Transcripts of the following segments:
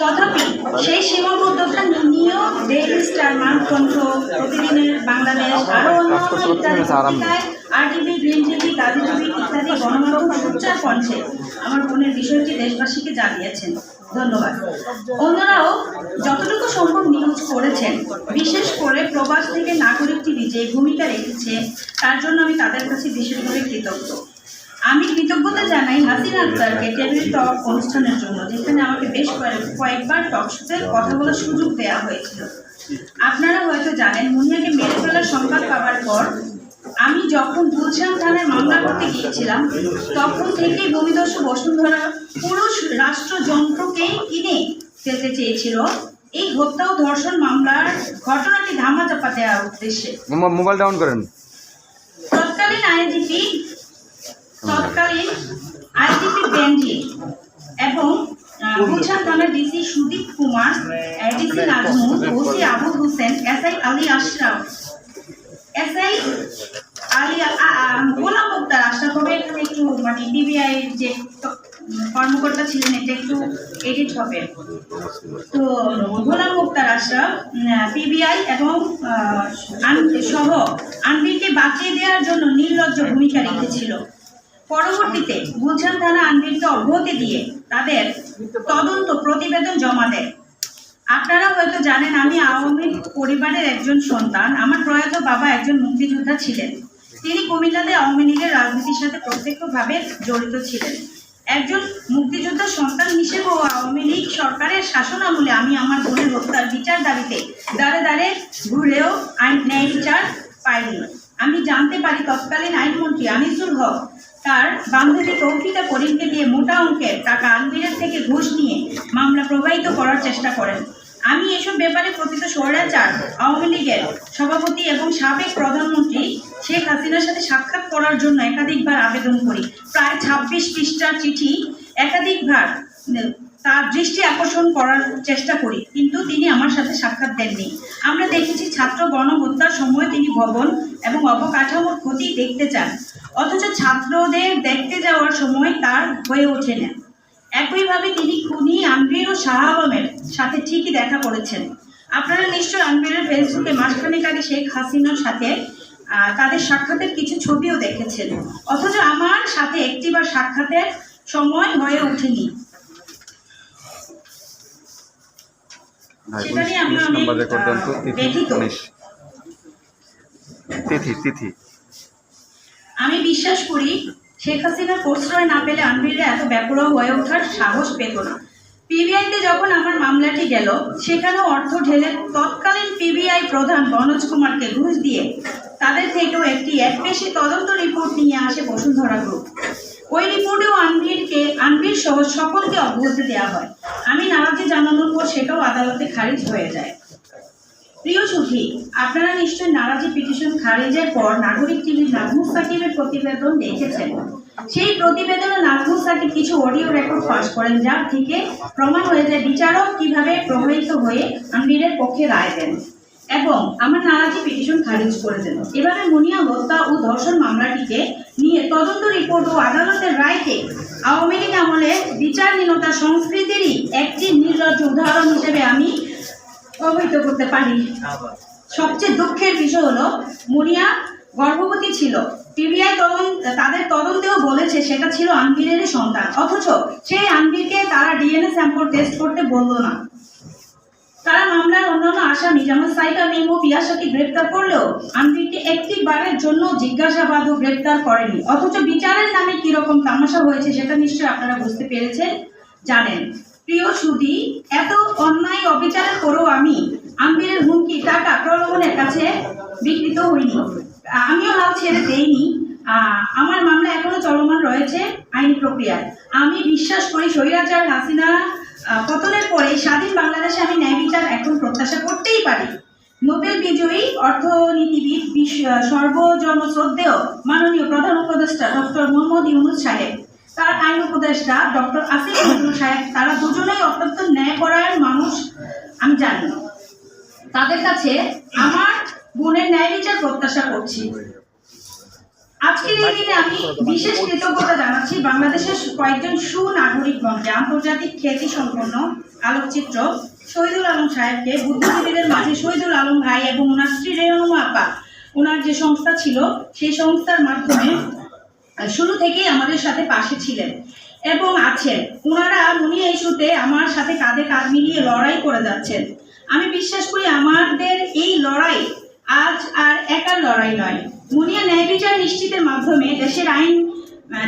তথাপি সেই সীমাবদ্ধতা নিয়েও ডেইলি স্টার মানকণ্ঠ, প্রতিদিনের বাংলাদেশ, আরও অন্যান্য ইত্যাদি আরটিভি গ্রিন টিভি গাজী ইত্যাদি গণমাধ্যম সোচ্চার কণ্ঠে আমার বোনের বিষয়টি দেশবাসীকে জানিয়েছেন। ধন্যবাদ। অন্যরাও যতটুকু সম্ভব নিউজ করেছেন, বিশেষ করে প্রবাস থেকে নাগরিক টিভি যে ভূমিকা রেখেছে, তার জন্য আমি তাদের কাছে বিশেষভাবে কৃতজ্ঞ। আমি কৃতজ্ঞতা জানাই হাসিনা আক্তারকে টেবিল টক অনুষ্ঠানের জন্য যেখানে আমাকে বেশ কয়েক- কয়েকবার টকশোতে কথা বলার সুযোগ দেওয়া হয়েছিল। আপনারা হয়তো জানেন মুনিয়াকে মেরে ফেলার সংবাদ পাওয়ার পর আমি যখন গুলশান থানায় মামলা করতে গিয়েছিলাম তখন থেকেই ভূমিদস্যু বসুন্ধরা পুরো রাষ্ট্রযন্ত্রকেই কিনে ফেলতে চেয়েছিল। এই হত্যা ও ধর্ষণ মামলার ঘটনাটি ধামাচাপা দেওয়ার উদ্দেশ্যে। মোবাইল ডাউন করেন। তৎকালীন আইনজীবী তৎকালীন এবং থানার DC Sudip Kumar DC OC Abul Hossain Ali Ashraf Ali Golam Mukhtar Ashraf হবে। এখানে একটু মানে বিবিআই যে কর্মকর্তা ছিলেন, এটা একটু এডিট হবে। তো গোলাম মুক্তার আশরাফ পিবিআই এবং সহ আনবিরকে বাঁচিয়ে দেওয়ার জন্য নির্লজ্জ ভূমিকা রেখেছিল। পরবর্তীতে গুলশান থানা আনবিরকে অব্যাহতি দিয়ে তাদের তদন্ত প্রতিবেদন জমা দেয়। আপনারা হয়তো জানেন, আমি আওয়ামী পরিবারের একজন সন্তান। আমার প্রয়াত বাবা একজন মুক্তিযোদ্ধা ছিলেন। তিনি কুমিল্লাতে আওয়ামী লীগের রাজনীতির সাথে প্রত্যক্ষভাবে জড়িত ছিলেন। একজন মুক্তিযোদ্ধার সন্তান হিসেবেও আওয়ামী লীগ সরকারের শাসন আমলে আমি আমার বোনের হত্যার বিচার দাবিতে দাঁড়ে দাঁড়ে ঘুরেও আইন ন্যায় বিচার পাইনি। আমি জানতে পারি তৎকালীন আইনমন্ত্রী আনিসুল হক তার বান্ধবী তৌফিকা করিমকে দিয়ে মোটা অঙ্কের টাকা আনবিরের থেকে ঘুষ নিয়ে মামলা প্রবাহিত করার চেষ্টা করেন। আমি এসব ব্যাপারে কথিত স্বৈরাচার, আওয়ামী লীগের সভাপতি এবং সাবেক প্রধানমন্ত্রী শেখ হাসিনার সাথে সাক্ষাৎ করার জন্য একাধিকবার আবেদন করি। প্রায় ছাব্বিশ পৃষ্ঠার চিঠি, একাধিকবার তার দৃষ্টি আকর্ষণ করার চেষ্টা করি, কিন্তু তিনি আমার সাথে সাক্ষাৎ দেননি। আমরা দেখেছি ছাত্র গণহত্যার সময় তিনি ভবন এবং অবকাঠামোর ক্ষতি দেখতে চান, অথচ ছাত্রদের দেখতে যাওয়ার সময় তার হয়ে ওঠে না। একইভাবে তিনি খুনি আনবির ও শাহ আলমের সাথে ঠিকই দেখা করেছেন। আপনারা নিশ্চয় আনবিরের ফেসবুকে মাসখানেক আগে শেখ হাসিনার সাথে তাদের সাক্ষাতের কিছু ছবিও দেখেছেন। অথচ আমার সাথে একটিবার সাক্ষাতের সময় হয়ে ওঠেনি ভাই সেটা উনিশ আমি নম্বর রেকর্ড দেন তিথি উনিশ। তিথি তিথি। আমি বিশ্বাস করি শেখ হাসিনার প্রশ্রয় না পেলে আনবিররা এত ব্যাকুল হয়ে ওঠার সাহস পেত না। পিবিআইতে যখন আমার মামলাটি গেল সেখানেও অর্থ ঢেলে তৎকালীন পিবিআই প্রধান মনোজ কুমারকে ঘুষ দিয়ে তাদের থেকেও একটি একপেশি তদন্ত রিপোর্ট নিয়ে আসে বসুন্ধরা গ্রুপ ওই রিপোর্টেও আনভিরকে আনভির সহ সকলকে অব্যাহতি দেওয়া হয়। আমি নারাজি জানানোর পর সেটাও আদালতে খারিজ হয়ে যায়। প্রিয় সুধী, আপনারা নিশ্চয় নারাজি পিটিশন খারিজের পর নাগরিক টিভির নাজমুস সাকিবের প্রতিবেদন দেখেছেন। সেই প্রতিবেদনে নাজমুস সাকিব কিছু অডিও রেকর্ড পাশ করেন, যার থেকে প্রমাণ হয়ে যায় বিচারক কীভাবে প্রভাবিত হয়ে আমিরের পক্ষে রায় দেন। এবং আমার নারাজি পিটিশন খারিজ করে দেন এভাবে মুনিয়া হত্যা ও ধর্ষণ মামলাটিকে নিয়ে তদন্ত রিপোর্ট ও আদালতের রায়কে আওয়ামী লীগ আমলে বিচারহীনতা সংস্কৃতিরই একটি নির্লজ্জ উদাহরণ হিসেবে আমি অবহিত করতে পারি। সবচেয়ে দুঃখের বিষয় হলো মুনিয়া গর্ভবতী ছিল। পিবিআই তদন্ত তাদের তদন্তেও বলেছে সেটা ছিল আনবীরেরই সন্তান। অথচ সেই আনবীরকে তারা ডিএনএ স্যাম্পল টেস্ট করতে বলল না। তারা মামলার অন্যান্য আসামি, যেমন সাইকা মেমো পিয়াসাকে গ্রেপ্তার করলেও আনবীরকে একটি বারের জন্য জিজ্ঞাসাবাদ ও গ্রেপ্তার করেনি। অথচ বিচারের নামে কীরকম তামাশা হয়েছে সেটা নিশ্চয়ই আপনারা বুঝতে পেরেছেন, জানেন। প্রিয় সুদী এত অন্যায় অবিচারের পরেও আমি আম্বিরের হুমকি, টাকা প্রলোভনের কাছে বিকৃত হইনি। আমিও হাল ছেড়ে দেইনি। আমার মামলা এখনও চলমান রয়েছে আইনি প্রক্রিয়ায় আমি বিশ্বাস করি স্বৈরাচার হাসিনা পতনের পরে স্বাধীন বাংলাদেশে আমি ন্যায় বিচার এখন প্রত্যাশা করতেই পারি। নোবেল বিজয়ী, অর্থনীতিবিদ বিশ্ব সর্বজন শ্রদ্ধেয় মাননীয় প্রধান উপদেষ্টা ডক্টর মোহাম্মদ ইউনুস সাহেব, তার আইন উপদেষ্টা ডক্টর আসিফ নজরুল সাহেব, তারা দুজনেই অত্যন্ত ন্যায়পরায়ণ মানুষ, আমি জানি। তাদের কাছে আমার বোনের ন্যায় বিচার প্রত্যাশা করছি। আজকের এই দিনে আমি বিশেষ কৃতজ্ঞতা জানাচ্ছি বাংলাদেশের কয়েকজন সুনাগরিকগণকে আন্তর্জাতিক খ্যাতি সম্পন্ন আলোকচিত্র শহীদুল আলম সাহেবকে বুদ্ধিজীবীদের মাঝে শহীদুল আলম ভাই এবং ওনার স্ত্রী রেহনুমা আপা, ওনার যে সংস্থা ছিল, সেই সংস্থার মাধ্যমে শুরু থেকেই আমাদের সাথে পাশে ছিলেন এবং আছেন। ওনারা মুনিয়া ইস্যুতে আমার সাথে কাঁধে কাঁধ মিলিয়ে লড়াই করে যাচ্ছেন। আমি বিশ্বাস করি আমাদের এই লড়াই আজ আর একার লড়াই নয় মুনিয়া ন্যায় বিচার নিশ্চিতের মাধ্যমে দেশের আইন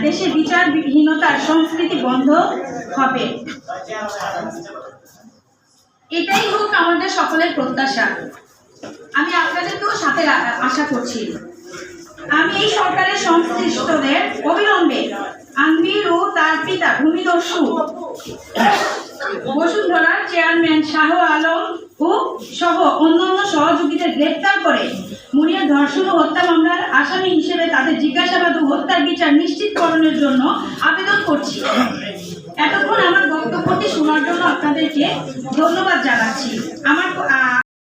দেশের বিচারহীনতার সংস্কৃতি বন্ধ হবে। এটাই হোক আমাদের সকলের প্রত্যাশা। আমি আপনাদেরকেও সাথে আশা করছি। আমি এই সরকারের সংশ্লিষ্টদের অবিলম্বে আনবির ও তার পিতা ভূমিদস্যু বসুন্ধরার চেয়ারম্যান শাহ আলম ও সহ অন্যান্য সহযোগীদের গ্রেপ্তার করে মুনিয়া ধর্ষণ ও হত্যা মামলার আসামি হিসেবে তাদের জিজ্ঞাসাবাদ ও হত্যার বিচার নিশ্চিতকরণের জন্য আবেদন করছি। এতক্ষণ আমার বক্তব্যটি শোনার জন্য আপনাদেরকে ধন্যবাদ জানাচ্ছি। আমার